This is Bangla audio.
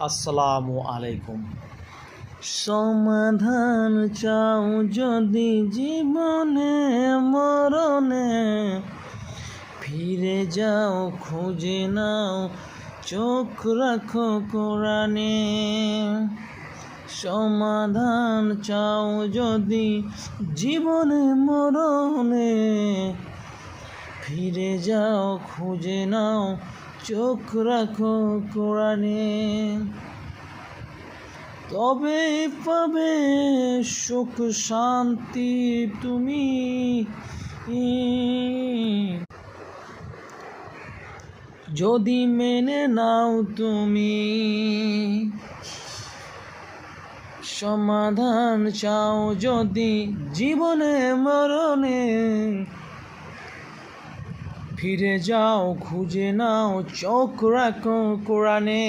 আসসালামু আলাইকুম। সমাধান চাও যদি জীবনে, মরণে। ফিরে যাও, খুঁজে নাও, চোখ রাখো কোরআনে। সমাধান চাও যদি জীবনে, মরণে। ফিরে যাও, খুঁজে নাও চোখ রাখো কোরআনে। তবে পাবে সুখ, শান্তি তুমি। যদি মেনে নাও তুমি, সমাধান চাও যদি জীবনে, মরণে। ফিরে যাও খুঁজে নাও চোখ রাখো কোরআনে।